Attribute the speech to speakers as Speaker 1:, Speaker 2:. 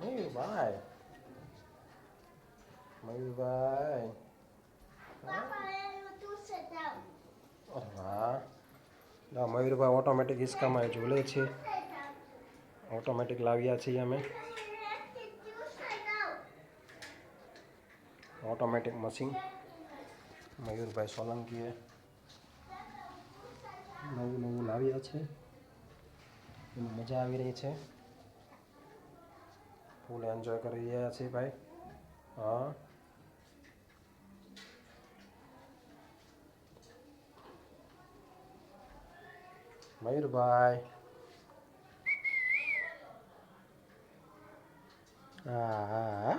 Speaker 1: મયુરભાઈ મયુરભાઈ બાપા એ YouTube સે આવ હા નો મયુરભાઈ ઓટોમેટિક હિસ્કા માં ઝૂલે છે ઓટોમેટિક લાવ્યા છે અમે ઓટોમેટિક મશીન મયુરભાઈ સોલંકીએ લાવુ લાવ્યા છે મજા આવી રહી છે ફૂલ એન્જોય કરી રહ્યા છીએ ભાઈ હા મયુરભાઈ હા હા